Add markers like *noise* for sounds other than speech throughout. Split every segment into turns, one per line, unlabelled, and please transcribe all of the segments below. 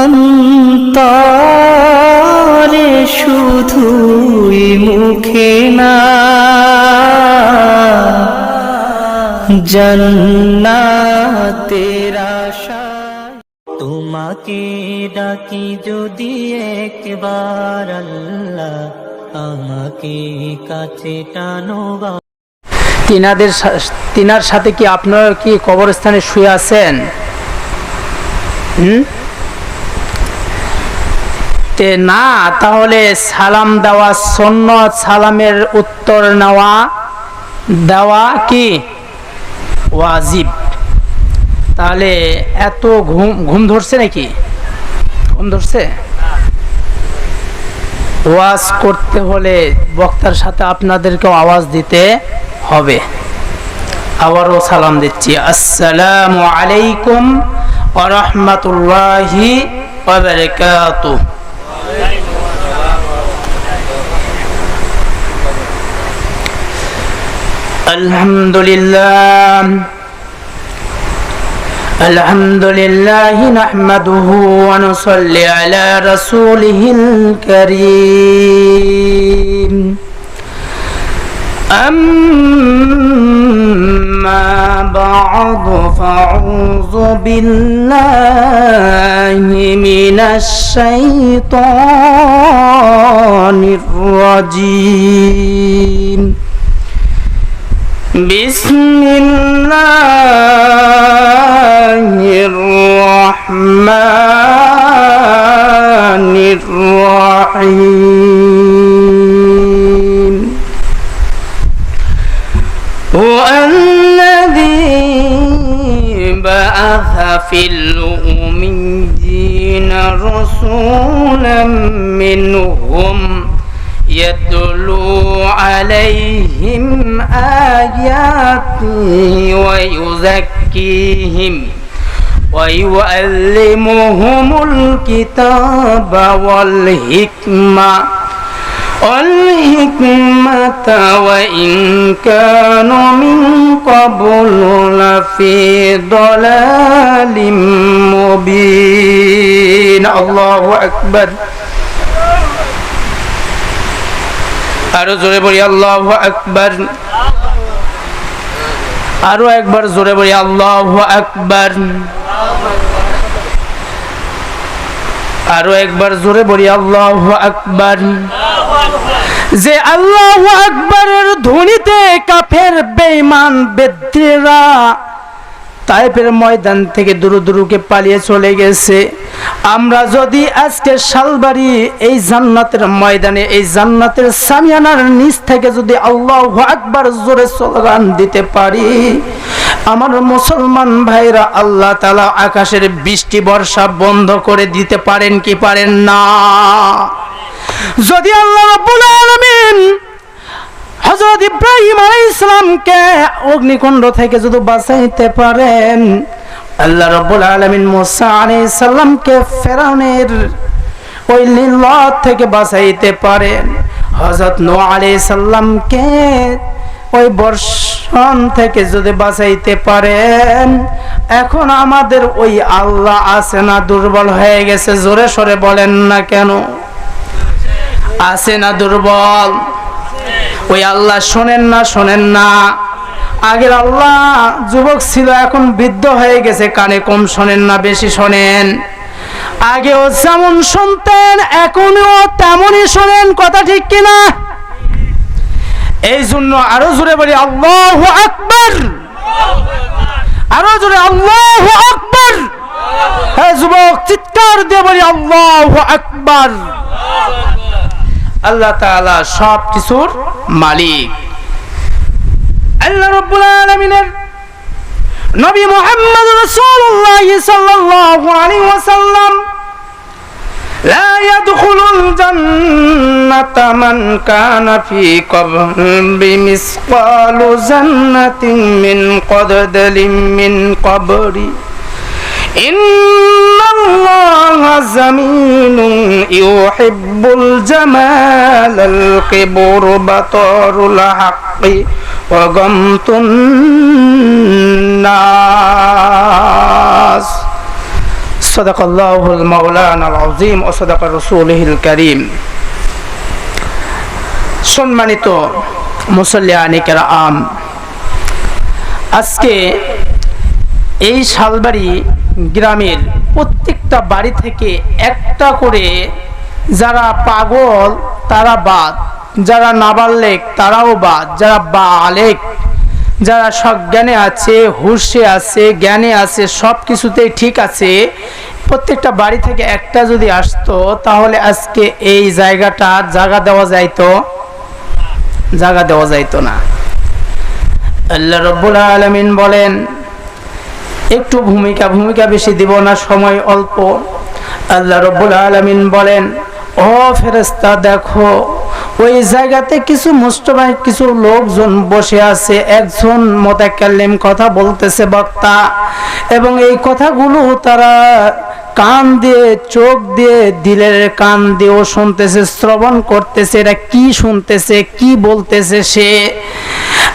অন্তরে শুধুই মুখে না। জন্নাতের তোমাকে ডাকি যদি একবার আল্লাহ আমাকে কাছে টানো বা
তিনাদের তিনার সাথে কি আপনারা কি কবরস্থানে শুয়ে আছেন? হুম? তে না, তাহলে সালাম দেওয়া সন্ন্যত সালামের উত্তর নেওয়া, দেওয়া কি? ওয়াজিব। তাহলে এত ঘুম ঘুম ধরছে নাকি? ঘুম ধরছে? ওয়াজ করতে হলে বক্তার সাথে আপনাদেরকেও আওয়াজ দিতে হবে। আবারও সালাম দিচ্ছি। আসসালামু আলাইকুম রাহমাতুল্লাহি ওয়া বারাকাতুহু الحمد لله الحمد لله نحمده ونصلي على رسوله الكريم أما بعد فأعوذ بالله من الشيطان الرجيم. بسم الله الرحمن ويزكيهم ويعلمهم الكتاب والحكمة والحكمة وإن كانوا من قبل لفي ضلال مبين الله أكبر আরো জোরে বলি আল্লাহ আকবার আরও একবার জোরে বলি, আল্লাহ আকবার। আরও একবার জোরে বলি, আল্লাহ আকবার। যে আল্লাহ আকবরের ধ্বনিতে কাফের, বেঈমান বেদ্রেরা তাইপের ময়দান থেকে দুরু দুরুকে পালিয়ে চলে গেছে। আমরা যদি আজকে শালবাড়ি এই জান্নাতের ময়দানে, এই জান্নাতের সামিয়ানার নিচ থেকে যদি আল্লাহ আকবার জোরে স্লোগান দিতে পারি, আমার মুসলমান ভাইরা আল্লাহ তালা আকাশের বৃষ্টি, বর্ষা বন্ধ করে দিতে পারেন কি পারেন না? যদি আল্লাহ রাব্বুল আলামিন ইব্রাহিম আলাইহিস ইসলামকে অগ্নিকুণ্ড থেকে যদি বাঁচাইতে পারেন আল্লাহ রব্বুল আলামিন মুসা আলাইহিস সালামকে ফেরাউনের ওই লীলত থেকে বাঁচাইতে পারেন। হজরত নো আলাইহিস সালামকে ওই বর্ষণ থেকে যদি বাঁচাইতে পারেন, এখন আমাদের ওই আল্লাহ আছে না, দুর্বল হয়ে গেছে, জোরে সরে বলেন না কেন? আছে না দুর্বল? ওই আল্লাহ শোনেন না শোনেন না। আগের আল্লাহ যুবক ছিল, এখন বৃদ্ধ হয়ে গেছে, কানে কম শোনেন না, বেশি শোনেন। আগেও যেমন শুনতেন, এখনও তেমনই শোনেন, কথা ঠিক কিনা? এই জন্য আরও জোরে বলি, আল্লাহ আকবর! আরও জোরে, আল্লাহ আকবর! হ্যাঁ যুবক, চিৎকার দিয়ে বলি, আল্লাহ আকবর। আল্লাহ সব কিছুর মালিক। আল্লাহ রব্বুল আলমিনের নবী মোহাম্মদ রসুল্লাহ সাল্লাল্লাহু আলাইহি ওয়াসাল্লাম, লা কবরি মিন কদদলিন মিন কবরি, ইন الله جميل يحب الجمال الكبر بطر الحق وغمط الناس صدق الله المولانا العظيم وصدق رسوله الكريم সম্মানিত মুসল্লিয়ানিকের আম আজকে এই শালবাড়ি গ্রামের প্রত্যেকটা বাড়ি থেকে একটা করে যারা পাগল, তারা বাদ। যারা নাবালেক, তারাও বাদ। যারা বালেক, যারা সজ্ঞানে আছে, হুশে আছে, জ্ঞানে আছে সব কিছুতেই ঠিক আছে, প্রত্যেকটা বাড়ি থেকে একটা যদি আসতো, তাহলে আজকে এই জায়গাটা জায়গা দেওয়া যাইতো। জায়গা দেওয়া যাইতো না। আল্লাহ রব্বুল আলমিন বলেন একটু ভূমিকা ভূমিকা বেশি দিব না, সময় অল্প। আল্লাহ রব্বুল আলমিন বলেন, ও ফেরেস্তা দেখো, ওই জায়গাতে কিছু মুষ্টবাই কিছু লোকজন বসে আছে, একজন মোতাকাল্লিম কথা বলতেছে বক্তা, এবং এই কথাগুলো তারা কান দিয়ে, চোখ দিয়ে, দিলের কান দিয়েও শুনতেছে, শ্রবণ করতেছে এটা কি শুনতেছে, কি বলতেছে সে?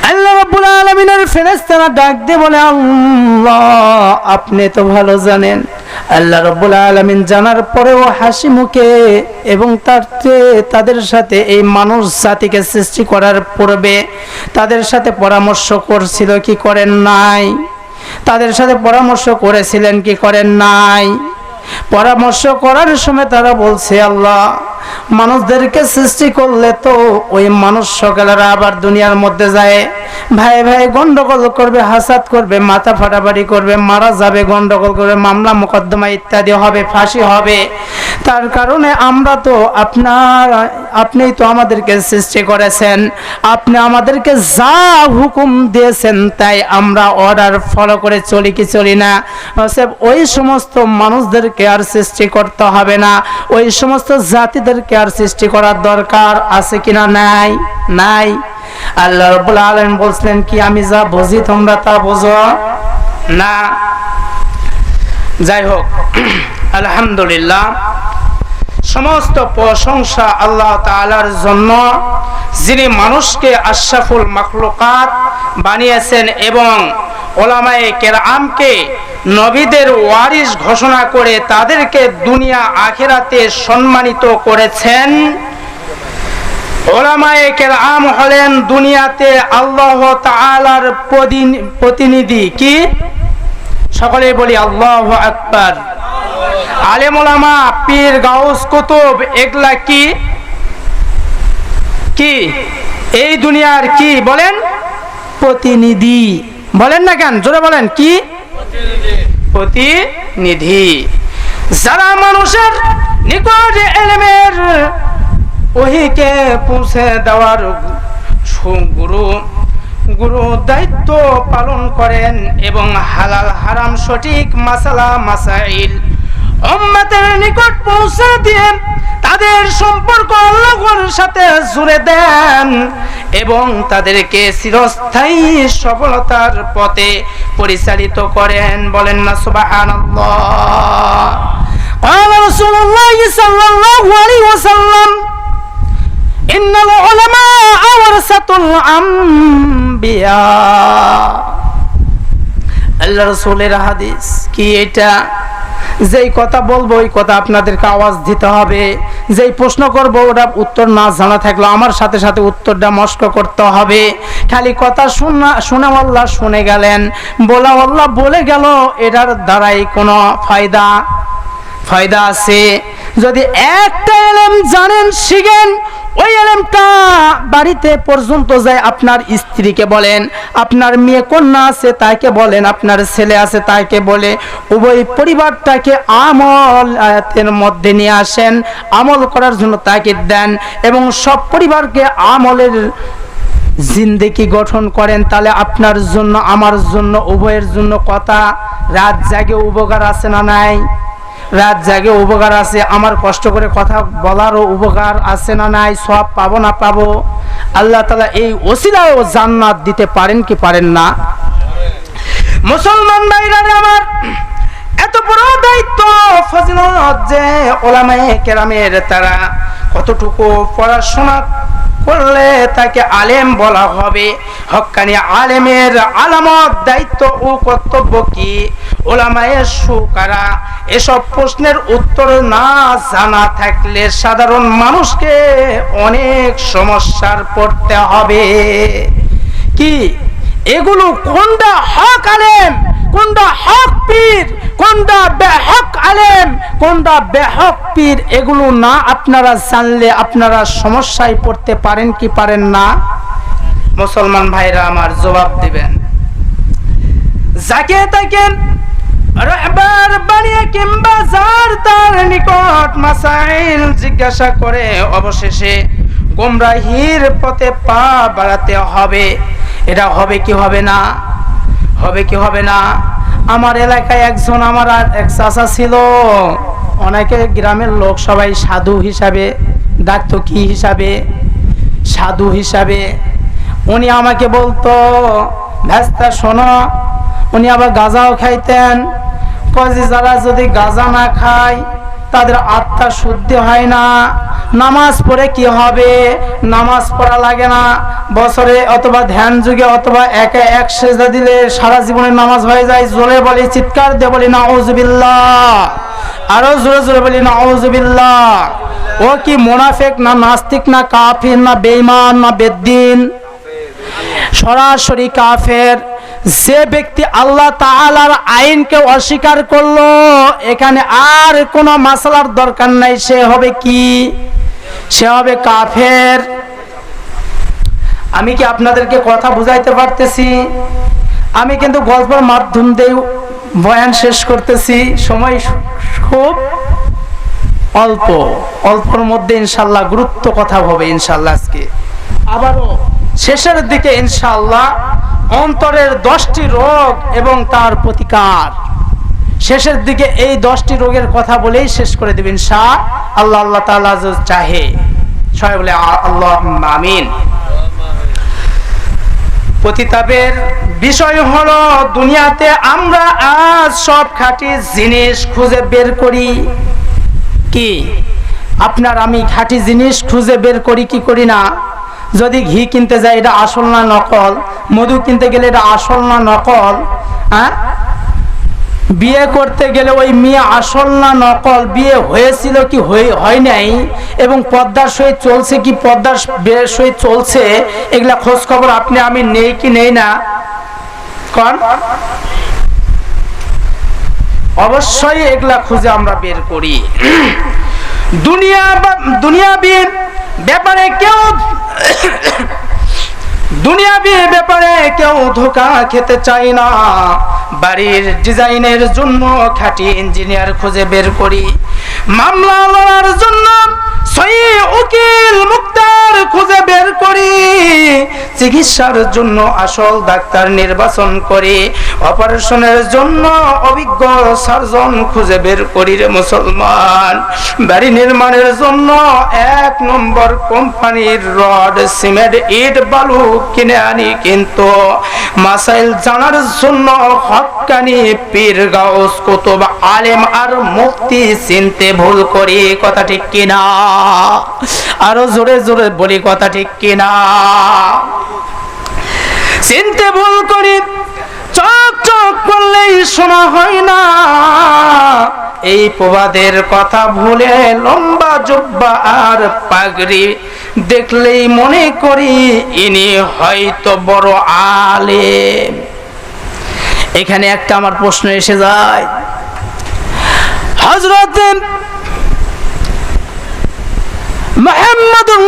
আল্লাহ রাব্বুল আলামিনের ফেরেশতারা ডাক দিয়ে বলে, আল্লাহ, আপনি তো ভালো জানেন। আল্লাহ রাব্বুল আলামিন জানার পরেও হাসি মুখে এবং তার তাদের সাথে এই মানুষ জাতিকে সৃষ্টি করার পূর্বে তাদের সাথে পরামর্শ করছিল কি করেন নাই? তাদের সাথে পরামর্শ করেছিলেন কি করেন নাই? পরামর্শ করার সময় তারা বলছে, আল্লাহ, মানুষদেরকে সৃষ্টি করলে তো ওই মানুষ সকালেরা আবার দুনিয়ার মধ্যে যায়। ভাই ভাই গন্ডগোল করবে হাসাত করবে, মাথা ফাটাফাটি করবে, মারা যাবে, গন্ডগোল করবে, মামলা, মোকদ্দমা ইত্যাদি হবে, ফাঁসি হবে। তার কারণে আমরা তো আপনার, আপনিই তো আমাদেরকে সৃষ্টি করেছেন। আপনি আমাদেরকে যা হুকুম দিয়েছেন তাই আমরা অর্ডার ফলো করে চলি কি চলি না। ওই সমস্ত মানুষদেরকে আর সৃষ্টি করতে হবে না। ওই সমস্ত জাতিদেরকে আর সৃষ্টি করার দরকার আছে কিনা নাই? নাই। আল্লাহ রব্বুল আলামিন বলছিলেন কি আমি যা বুঝি তোমরা তা বুঝো? না। যাই হোক, *clears throat* আলহামদুলিল্লাহ সমস্ত প্রশংসা আল্লাহ তাআলার জন্য, যিনি মানুষকে আশরাফুল মাখলুকাত বানিয়েছেন এবং ওলামায়ে কেরামকে নবীদের ওয়ারিস ঘোষণা করে তাদেরকে দুনিয়া আখেরাতে সম্মানিত করেছেন। ওলামায়ে কেরাম হলেন দুনিয়াতে আল্লাহ প্রদিন- প্রতিনিধি কি? সকলে বলি আল্লাহ আকবার। আলেম পীর গাউস কুতুব এগুলা কি? কি? এই দুনিয়ার কি? বলেন। প্রতিনিধি। বলেন না কেন? জোরে বলেন কি? প্রতিনিধি। যারা মানুষের নিকট এলেমের ওহিকে পৌঁছে দেওয়ার গুরু গুরু দায়িত্ব পালন করেন এবং হালাল হারাম সঠিক মাসালা মাসাইল উম্মতের নিকট পৌঁছে দিয়ে তাদের সম্পর্ক আল্লাহর সাথে জুড়ে দেন এবং তাদেরকে চিরস্থায়ী সফলতার পথে পরিচালিত করেন বলেন না সুবহানাল্লাহ قال رسول الله صلى الله عليه وسلم إن العلماء ورثة الأنبياء আল্লাহ রসুলের হাদিস কি এটা যেই কথা বলব, ওই কথা আপনাদেরকে আওয়াজ দিতে হবে। যেই প্রশ্ন করব, ওটা উত্তর না জানা থাকলে আমার সাথে সাথে উত্তরটা মস্ক করতে হবে। খালি কথা শোনা শোনা আল্লাহ শুনে গেলেন। বলা আল্লাহ বলে গেল, এটার দ্বারাই কোনো ফায়দা ফায়দা আছে। যদি একটা এলেম জানেন, শিখেন ওই এলেমটা বাড়িতে পর্যন্ত যায় আপনার স্ত্রীকে বলেন, আপনার মেয়ে কন্যা আছে তাকে বলেন, আপনার ছেলে আছে তাকে বলে, উভয় পরিবারটাকে আমল আয়াতের মধ্যে নিয়ে আসেন, আমল করার জন্য তাকে দেন এবং সব পরিবারকে আমলের জিন্দেগি গঠন করেন। তাহলে আপনার জন্য, আমার জন্য, উভয়ের জন্য কথা? রাত জাগে উপকার আছে না নাই? রাত জাগে উপকার আছে, আমার কষ্ট করে কথা বলারও উপকার আছে না নাই সব পাবো না পাবো? আল্লাহ তালা এই ওসিলাও জান্নাত দিতে পারেন কি পারেন না? মুসলমান ভাইরা আমার, এত বড় দায়িত্ব, ফজিলত যে ওলামায়ে কেরামের তারা কতটুকু পড়াশোনা করলে তাকে আলেম বলা হবে। হক্কানি আলেমের আলামত, দায়িত্ব ও কর্তব্য কি? ওলামায়ের সুকারা, এসব প্রশ্নের উত্তর না জানা থাকলে সাধারণ মানুষকে অনেক সমস্যার পড়তে হবে। কি? এগুলো কোনটা? হক আলেম? কোনটা হক পীর কোনটা বেহক আলেম কোনটা বেহক পীর, এগুলো না আপনারা জানলে আপনারা সমস্যায় পড়তে পারেন কি পারেন না? মুসলমান ভাইরা আমার জবাব দিবেন। যাকে তাকে রহবার বানিয়ে কিংবা যার তার নিকট মাসাইল জিজ্ঞাসা করে অবশেষে গোমরাহির পথে পা বাড়াতে হবে। এটা হবে কি হবে না? হবে কি হবে না? আমার এলাকায় একজন আমার এক চাচা ছিল। অনেকে গ্রামের লোক সবাই সাধু হিসাবে, ডাকতো কি হিসাবে? সাধু হিসাবে। উনি আমাকে বলতো ভ্যাস্তা শোনো, উনি আবার গাঁজাও খাইতেন। কজি যারা যদি গাঁজা না খায় তাদের আত্মা শুদ্ধি হয় না। নামাজ পড়ে কি হবে? নামাজ পড়া লাগে না। বছরে অথবা ধ্যান যুগে অথবা একে এক সেজা দিলে সারা জীবনের নামাজ হয়ে যায়। জোরে বলি, চিৎকার দিয়ে বলি না আরও জোরে জোরে বলি না ও কি মোনাফেক না নাস্তিক না কাফির না বেইমান না বেদ্দিন? সরাসরি কাফের। যে ব্যক্তি আল্লাহ তাআলার আইনকে অস্বীকার করল, এখানে আর কোনো মাসালার দরকার নাই, সে হবে কি? সে হবে কাফের। আমি কি আপনাদেরকে কথা বুঝাইতে পারতেছি? আমি কিন্তু গল্পের মাধ্যম দিয়ে বয়ান শেষ করতেছি। সময় খুব অল্প। অল্পর মধ্যে ইনশাল্লাহ গুরুত্ব কথা হবে ইনশাল্লাহ আজকে। আবারও শেষের দিকে ইনশাল্লাহ অন্তরের দশটি রোগ এবং তার প্রতিকার। শেষের দিকে এই দশটি রোগের কথা বলেই শেষ করে দেবেন শাহ। আল্লাহ আল্লাহ যদি চাহে। সবাই বলে আল্লাহ আমিন। পতিতাপের বিষয় হলো, দুনিয়াতে আমরা আজ সব খাঁটি জিনিস খুঁজে বের করি। কি? আপনার আমি খাঁটি জিনিস খুঁজে বের করি, কি করি না? যদি ঘি কিনতে যাই এটা আসল না নকল? মধু কিনতে গেলে এটা আসল না নকল? হ্যাঁ? বিয়ে করতে গেলে ওই মেয়ে আসল না নকল? বিয়ে হয়েছিল কি হয় নাই? এবং পদ্মার সহিত চলছে কি পদ্মার বিয়ের সহিত চলছে? এগুলা খোঁজ খবর আপনি, আমি নেই কি নেই না? কন? অবশ্যই এগুলা খুঁজে আমরা বের করি। দুনিয়া দুনিয়াবি ব্যাপারে কেউ দুনিয়াবি ব্যাপারে কেউ ধোকা খেতে চাই না। বাড়ির ডিজাইনের জন্য খাঁটি ইঞ্জিনিয়ার খুঁজে বের করি। মামলা লড়ার জন্য উকিল মুক্তার খুঁজে বের করি। চিকিৎসার জন্য আসল ডাক্তার নির্বাচন করি। অপারেশনের জন্য অভিজ্ঞ সার্জন খুঁজে বের করি রে মুসলমান। বাড়ি নির্মাণের জন্য এক নম্বর কোম্পানির রড, সিমেন্ট, ইট, বালু কিনে আনি কিন্তু মাসাইল জানার জন্য হক্কানি পীর গাউস কুতুব আলেম আর মুক্তি চিনতে ভুল করি। কথা ঠিক কিনা? আরও জোরে জোরে বলি কথা ঠিক কিনা? চিনতে ভুল করি, চক চক করলেই শোনা হয় না। এই প্রবাদের কথা ভুলে লম্বা জুব্বা আর পাগড়ি দেখলেই মনে করি ইনি হয়তো বড় আলেম। এখানে একটা আমার প্রশ্ন এসে যায়। হজরত মোহাম্মদুর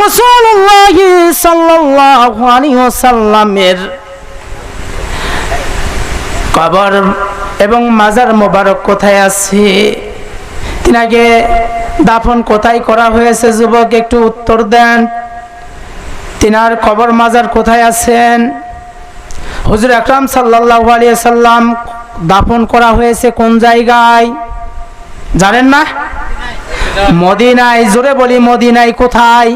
কবর এবং মাজার মোবারক কোথায় আছে? তিনাকে দাফন কোথায় করা হয়েছে? যুবক, একটু উত্তর দেন। তিনার কবর, মাজার কোথায় আছেন? হুজুর আকরাম সাল্লাল্লাহু আলাইহি সাল্লাম দাফন করা হয়েছে কোন জায়গায়? জানেন না? মদিনায়, জোরে বলি মদিনায় কোথায়?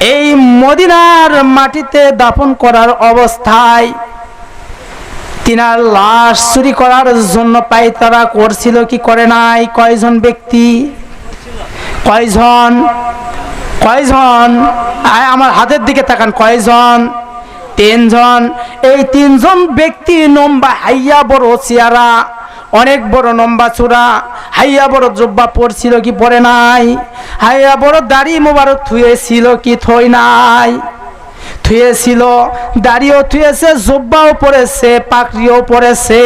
এই মদিনার মাটিতে দাফন করার অবস্থায় তিনার লাশ চুরি করার জন্য পাইতারা করছিল, কি করে নাই? কয়জন ব্যক্তি? কয়জন? কয়জন? আমার হাতের দিকে তাকান, কয়জন? তিনজন। এই তিনজন ব্যক্তি নম্বা হাইয়া বড় চেয়ারা অনেক বড় লম্বা চূড়া। হাইয়া বড় জব্বা পড়ছিল কি পরে নাই? হাইয়া বড় দাড়ি মোবারক থুয়েছিল কি থই নাই? থুয়েছিল, দাড়িও থুয়েছে, জব্বাও পড়েছে পাকড়িও পড়েছে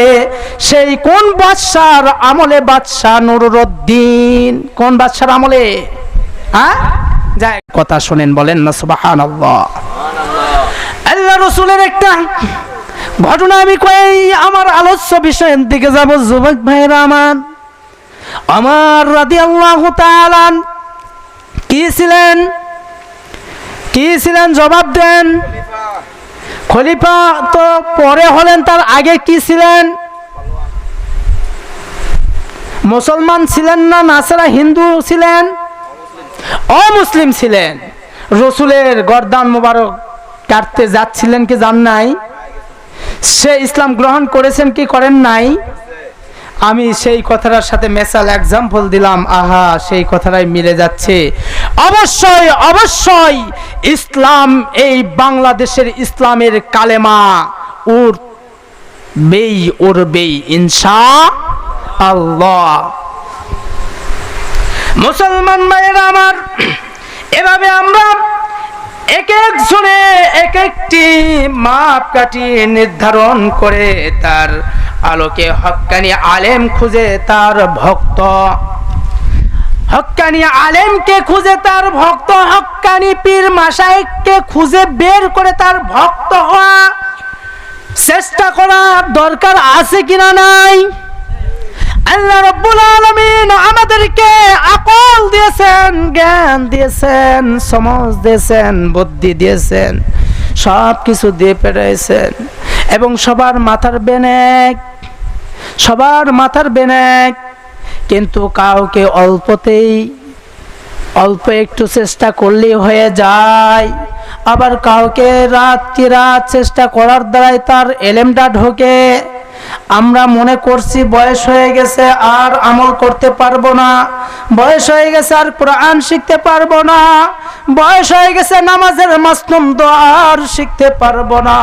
সেই কোন বাদশার আমলে বাদশাহ নুরুদ্দিন? কোন বাদশার আমলে? হ্যাঁ? যাই, কথা শোনেন, বলেন না, সুবহানাল্লাহ। আল্লাহ রসুলের একটা ঘটনা আমি কই? আমার আলোচ্য বিষয়ের দিকে যাব যুবক ভাইরা আমার। আমার রাদি আল্লাহ কি ছিলেন? কি ছিলেন? জবাব দেন। খলিফা তো পরে হলেন, তার আগে কি ছিলেন? মুসলমান ছিলেন না? নাসারা হিন্দু ছিলেন? অমুসলিম ছিলেন। রসুলের গরদান মোবারক কাটতে যাচ্ছিলেন কি জান নাই? সে ইসলাম গ্রহণ করেছেন কি করেন নাই? আমি সেই কথাটার সাথে মেসাল এক্সাম্পল দিলাম। আহা, সেই কথাটাই মিলে যাচ্ছে। অবশ্যই অবশ্যই ইসলাম, এই বাংলাদেশের ইসলামের কালেমা উর বেই উর বেই, ইনশা আল্লাহ। মুসলমান ভাইয়েরা আমার, এভাবে আমরা এক একজনে এক একটি মাপ কাটি নির্ধারণ করে তার আলোকে হক্কানি আলেম খুঁজে তার ভক্ত। হক্কানি আলেমকে খুঁজে তার ভক্ত হক্কানি পীর মাসাইককে খুঁজে বের করে তার ভক্ত হওয়া চেষ্টা করা দরকার আছে কিনা নাই? আল্লাহ রব্বুল আলামিন আমাদেরকে আকল দিয়েছেন, জ্ঞান দিয়েছেন, সমাজ দিয়েছেন, বুদ্ধি দিয়েছেন সব কিছু দিয়ে পেরেছেন। এবং সবার মাথার বেনেক সবার মাথার বেনেক কিন্তু কাউকে অল্পতেই, অল্প একটু চেষ্টা করলেই হয়ে যায়। আবার কাউকে রাত কি রাত চেষ্টা করার দ্বারাই তার এলেমটা ঢোকে। আমরা মনে করছি বয়স হয়ে গেছে আর আমল করতে পারব না। বয়স হয়ে গেছে আর কোরআন শিখতে পারব না। বয়স হয়ে গেছে নামাজের মাসনুম দোয়ার শিখতে পারব না।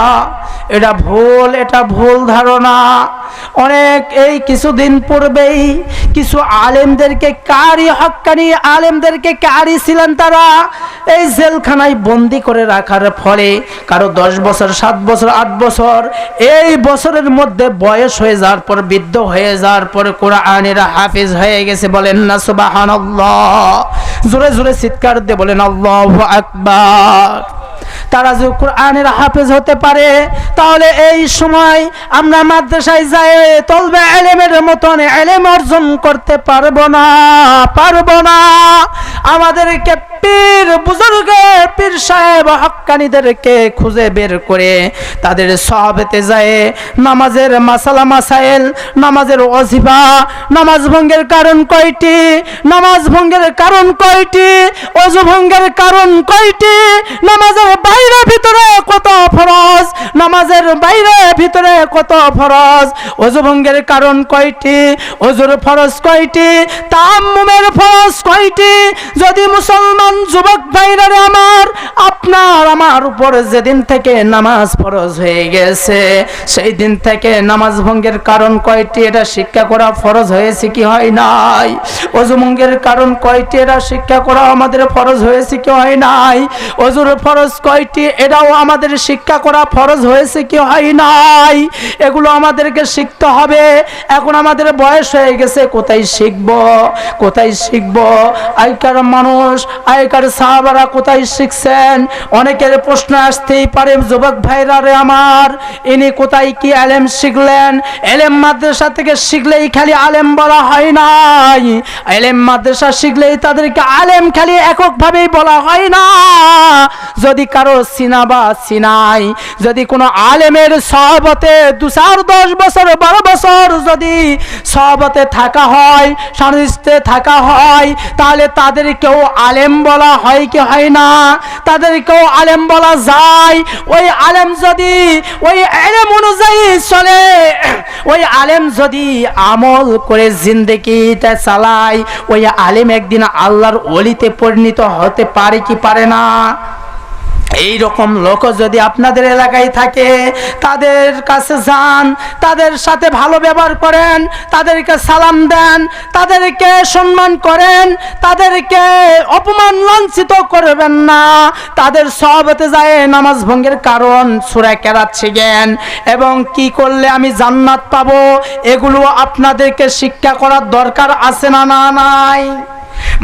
এটা ভুল এটা ভুল ধারণা। অনেক এই কিছুদিন পূর্বেই কিছু আলেমদেরকে কারি হক্কানি আলেমদেরকে কারি ছিলেন তারা। এই জেলখানায় বন্দি করে রাখার ফলে কারও দশ বছর, সাত বছর, আট বছর, এই বছরের মধ্যে বয়স হয়ে যাওয়ার পর, বৃদ্ধ হয়ে যাওয়ার পর কোরআনেরা হাফিজ হয়ে গেছে বলেন না সুবাহান জোরে জোরে চিৎকার দিয়ে বলেন, আল্লাহ আকবার। তারা যে কোরআনের হাফেজ হতে পারে, তাহলে এই সময় আমরা মাদ্রাসায় যাই, তলবে এলেমের মতন এলেম অর্জন করতে পারব না পারব না। আমাদেরকে পীর বুজুর্গের পীর সাহেব হক্কানিদেরকে খুঁজে বের করে তাদের সহাবেতে যায়। নামাজের মাসালা মাসাইল, নামাজের অজিবা নামাজ ভঙ্গের কারণ কয়টি? নামাজ ভঙ্গের কারণ কয়টি? অজু ভঙ্গের কারণ কয়টি? নামাজের বাইরে ভিতরে কত ফরজ? নামাজের বাইরে ভিতরে কত ফরজ? অজু ভঙ্গের কারণ কয়টি? অজুর ফরজ কয়টি? তাম্মুমের ফরজ কয়টি? যদি মুসলমান যুবক ভাইরা আমার, আপনার, আমার উপরে যেদিন থেকে নামাজ ফরজ হয়ে গেছে সেই দিন থেকে নামাজ ভঙ্গের কারণ কয়টি? এটা শিক্ষা করা ফরজ হয়েছে কি হয় নাই? অজু ভঙ্গের কারণ কয়টি? এটা শিক্ষা করা আমাদের ফরজ হয়েছে কি হয় নাই? অজুর ফরজ কয়টি? এটাও আমাদের শিক্ষা করা ফরজ হয়েছে কি হয় নাই। এগুলো আমাদেরকে শিখতে হবে। এখন আমাদের বয়স হয়ে গেছে, কোথায় শিখব? কোথায় শিখব? আগেকার মানুষ, আগেকার সাহাবারা কোথায় শিখছেন? অনেকের প্রশ্ন আসতেই পারে, যুবক ভাইরা রে আমার, ইনি কোথায় কি আলেম শিখলেন? এলেম মাদ্রাসা থেকে শিখলেই খালি আলেম বলা হয় নাই। এলেম মাদ্রাসা শিখলেই তাদেরকে আলেম খালি এককভাবেই বলা হয় না। যদি কারও সিনাই। যদি কোনো আলেমের সহবতে দু চার দশ বছর, বারো বছর যদি সহবতে থাকা হয় সানিধ্যে থাকা হয়, তাহলে তাদেরকেও আলেম বলা হয় কি হয় না? তাদেরকেও আলেম বলা যায়? ওই আলেম যদি, ওই আলেম অনুযায়ী চলে। ওই আলেম যদি আমল করে জিন্দগিটা চালায়, ওই আলেম একদিন আল্লাহর অলিতে পরিণত হতে পারে কি পারে না? এই রকম লোক যদি আপনাদের এলাকায় থাকে, তাদের কাছে যান, তাদের সাথে ভালো ব্যবহার করেন, তাদেরকে সালাম দেন, তাদেরকে সম্মান করেন, তাদেরকে অপমান লাঞ্ছিত করবেন না। তাদের সবতে যায় নামাজ ভঙ্গের কারণ সুরা কেরাত শিখেন। এবং কি করলে আমি জান্নাত পাবো? এগুলো আপনাদেরকে শিক্ষা করার দরকার আছে না না, নাই?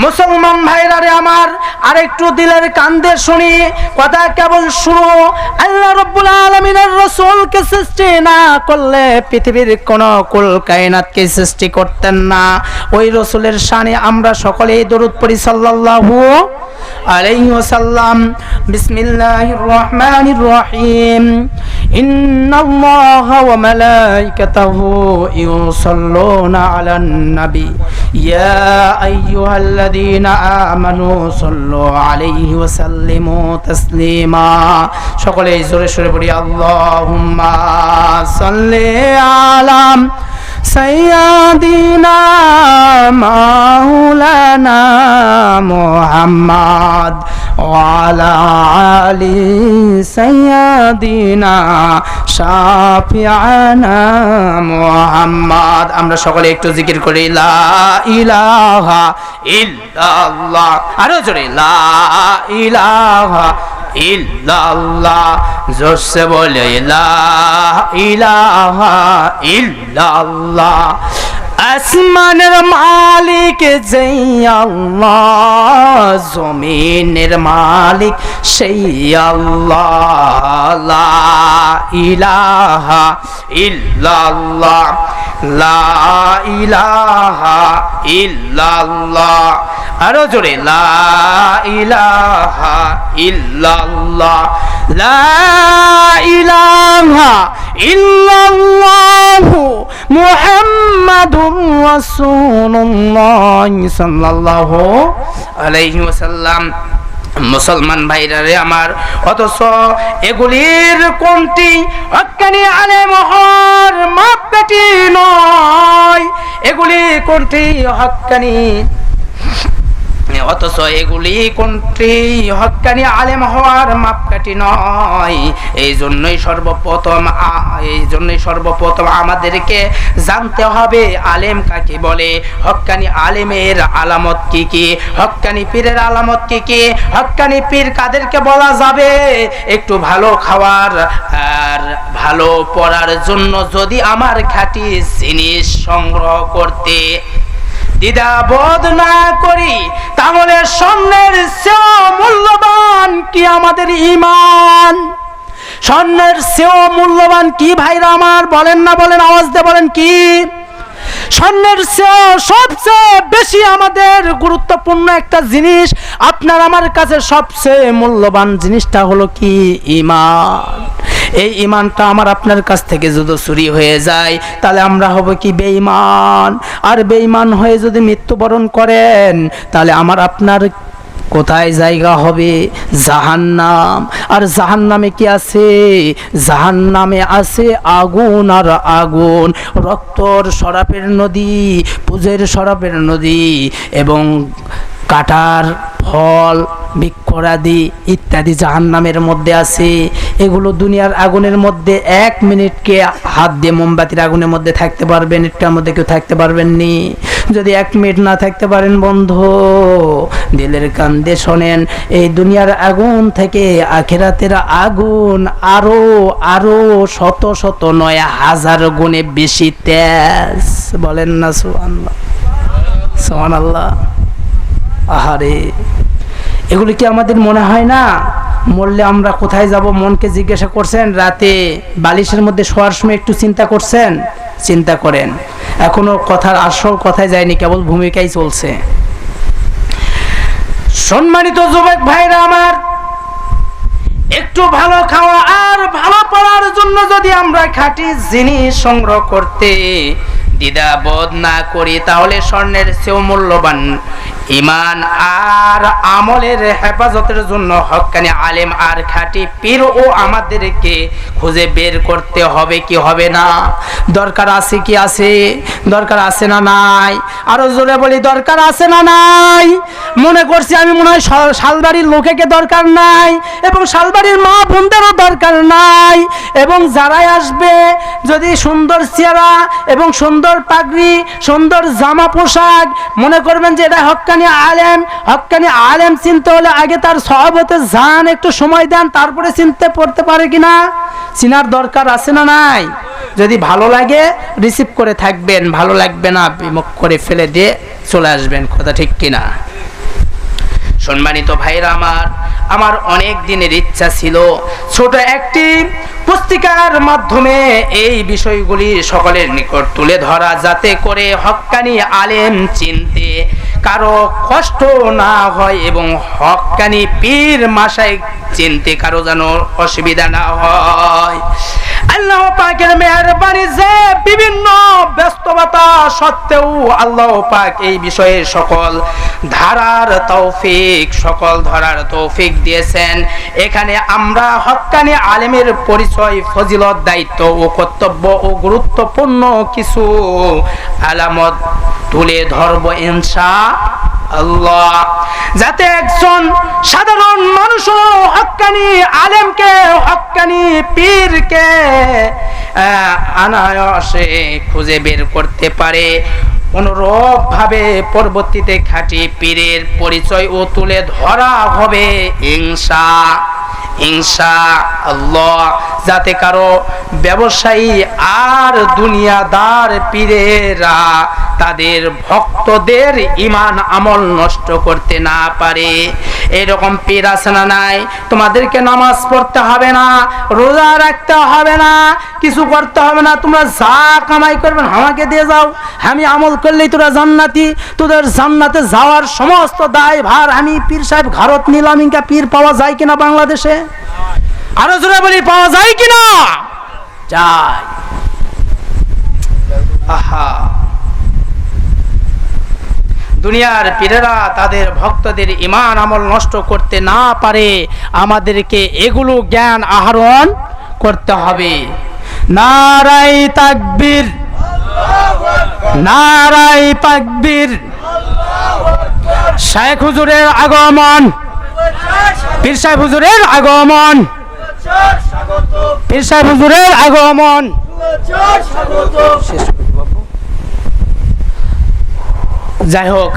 মুসলমান ভাইরা রে আমার আরেকটু দিলের কান্দে শুনি। কথা কেবল শুনো। আল্লাহ রব্বুল আলামিনের রাসূলকে সৃষ্টি না করলে পৃথিবীর কোন কুল কায়নাতকে সৃষ্টি করতেন না। ওই রাসূলের শানে আমরা সকলেই দরুদ পড়ি সাল্লাল্লাহু আলাইহি ওয়াসাল্লাম। বিসমিল্লাহির রহমানির রহিম। ইন্নাল্লাহা ওয়া মালাইকাতাহু ইউসাল্লুনা আলান নবী। ইয়া আইয়ুহাল্লাযীনা আমানু সাল্লু আলাইহি ওয়া সাল্লিমু তাসলিমা। সকলে জোরে সোরে পড়ি আল্লাহুম্মা সাল্লি আলা সৈয়াদিনা মাওলানা মোহাম্মদ ওয়ালা আলি সৈয়াদিনা শাফিয়ানা মোহাম্মদ। আমরা সকলে একটু জিকির করি, লা ইলাহা ইল্লাল্লাহ। আরও জোরে, লা ইলাহা ইল্লাল্লাহ। জোরসে বলে ইলাহা ইল্লাল্লাহ। আসমানের মালিক যেই আল্লাহ, জমিনের মালিক, সেই আল্লাহ ইলাহা ইল্লাল্লাহ, লা ইলাহা ইল্লাল্লাহ। আরও জোরে, লা ইলাহা ইল্লাল্লাহ, লা ইলাহা মুহাম্মাদুর রাসূলুল্লাহ। সাল্লাল্লাহু আলাইহি ওয়াসাল্লাম। মুসলমান ভাইরা রে আমার, অথচ এগুলির কোনটি হক্কানি মহর হর পেটি নয়। এগুলি কোনটি হক্কানি অথচ এগুলি কোনটি হক্কানি আলেম হওয়ার মাপকাঠি নয়। এই জন্যই সর্বপ্রথম এই জন্যই সর্বপ্রথম আমাদেরকে জানতে হবে আলেম কাকে বলে হক্কানি আলেমের আলামত কি কি হক্কানি পীরের আলামত কি কি হক্কানি পীর কাদেরকে বলা যাবে? একটু ভালো খাওয়ার আর ভালো পড়ার জন্য যদি আমার খাঁটি জিনিস সংগ্রহ করতে দ্বিধা বোধ না করি, তাহলে স্বর্ণের চেয়েও মূল্যবান কি আমাদের ইমান স্বর্ণের চেয়েও মূল্যবান কি ভাইরা আমার? বলেন না, বলেন, আওয়াজ দিয়ে বলেন কি? স্বর্ণের চেয়েও সবচেয়ে বেশি আমাদের গুরুত্বপূর্ণ একটা জিনিস। আপনার আমার কাছে সবচেয়ে মূল্যবান জিনিসটা হলো কি? ইমান এই ইমানটা আমার আপনার কাছ থেকে যদি চুরি হয়ে যায়, তাহলে আমরা হব কি বেঈমান? আর বেঈমান হয়ে যদি মৃত্যুবরণ করেন, তাহলে আমার আপনার কোথায় জায়গা হবে? জাহান্নাম। আর জাহান্নামে কি আছে? জাহান্নামে আছে আগুন আর আগুন। রক্তর সরাপের নদী, পুজের সরাপের নদী এবং কাটার ফল, বৃক্ষরাদি ইত্যাদি জাহান্নামের মধ্যে আছে। এগুলো দুনিয়ার আগুনের মধ্যে এক মিনিটকে হাত দিয়ে মোমবাতির আগুনের মধ্যে থাকতে পারবেন, একটার মধ্যে কেউ থাকতে পারবেন নি যদি এক মিনিট না থাকতে পারেন, বন্ধু, দিলের কান্দে শোনেন, এই দুনিয়ার আগুন থেকে আখেরাতের আগুন আরও আরও শত শত নয়, হাজার গুণে বেশি তেজ। বলেন না সোহান সোহান সুবহানাল্লাহ। আহারে, এগুলি কি আমাদের মনে হয় না? মরলে আমরা কোথায় যাব? মনকে জিজ্ঞাসা করছেন, রাতে বালিশের মধ্যে শোয়ার সময় একটু চিন্তা করছেন? চিন্তা করেন। এখনও কথার আসল কথায় যায়নি, কেবল ভূমিকাই চলছে। সম্মানিত যুবক ভাইরা আমার, একটু ভালো খাওয়া আর ভালো পড়ার জন্য যদি আমরা খাঁটি জিনিস সংগ্রহ করতে দ্বিধা বোধ না করি, তাহলে স্বর্ণের চেয়েও মূল্যবান ইমান আর আমলের হেফাজতের জন্য হক্কানি আলেম আর খাঁটি পীর ও আমাদেরকে খুঁজে বের করতে হবে কি হবে না? দরকার আছে কি আছে? দরকার আছে না নাই? আরও জোরে বলি, দরকার আছে না নাই? মনে করছি আমি মনে হয় শালবাড়ির লোকেকে দরকার নাই এবং শালবাড়ির মা বোনদেরও দরকার নাই এবং যারাই আসবে, যদি সুন্দর চেহারা এবং সুন্দর পাগড়ি, সুন্দর জামা পোশাক, মনে করবেন যে এটা হক্কানি আলেম, হকানি আলেম চিনতে হলে আগে তার সহবতে যান, একটু সময় দেন, তারপরে চিনতে পড়তে পারে কিনা? চিনার দরকার আছে না নাই? যদি ভালো লাগে রিসিভ করে থাকবেন, ভালো লাগবে না, বিমুখ করে ফেলে দিয়ে চলে আসবেন, কথা ঠিক কিনা? সম্মানিত ভাইরা আমার আমার অনেক দিনের ইচ্ছা ছিল ছোট একটি পুস্তিকার মাধ্যমে এই বিষয়গুলি সকলের নিকট তুলে ধরা, যাতে করে হক্কানি আলেম চিনতে কারও কষ্ট না হয় এবং হক্কানি পীর মাসায় চিনতে কারও যেন অসুবিধা না হয়। আল্লাহ পাকের মেহরবানি যে বিভিন্ন ব্যস্ততা সত্ত্বেও আল্লাহ পাক এই বিষয়ে সকল ধারার তৌফিক, সকল ধরার তৌফিক দিয়েছেন। এখানে আমরা হক্কানি আলেমের পরিচয়, ফজিলত, দায়িত্ব ও কর্তব্য ও গুরুত্বপূর্ণ কিছু আলামত তুলে ধরব ইনশা আল্লাহ। যাতে একজন সাধারণ মানুষও হক্কানি আলেমকে হক্কানি পীরকে আহ, অনায়াসে খুঁজে বের করতে পারে। অনুরূপ ভাবে পরবর্তীতে খাঁটি পীরের পরিচয় ও তুলে ধরা হবে ইনশা ইনশা আল্লাহ। যাতে কারও ব্যবসায়ী আর দুনিয়াদার পীরেরা তাদের ভক্তদের ইমান আমল নষ্ট করতে না পারে। এরকম পীর নাই? তোমাদেরকে নামাজ পড়তে হবে না, রোজা রাখতে হবে না, কিছু করতে হবে না, তোমরা যা কামাই করবেন আমাকে দিয়ে যাও। আমি আমল করলেই তোরা জান্নাতি, তোদের জান্নাতে যাওয়ার সমস্ত দায় ভার আমি পীর সাহেব ঘরত নিলাম। ইনকা পীর পাওয়া যায় কিনা বাংলাদেশে? আরও জোরে বলি, পাওয়া যায় কিনা? যায়। আহা। দুনিয়ার পীরেরা তাদের ভক্তদের ইমান আমল নষ্ট করতে না পারে আমাদেরকে এগুলো জ্ঞান আহরণ করতে হবে। নারাই তাকবীর নারাই তাকবীর। শেখ হুজুরের আগমন পীর সাহেব হুজুরের আগমন পীর সাহেব হুজুরের আগমন। শেষ। যাই হোক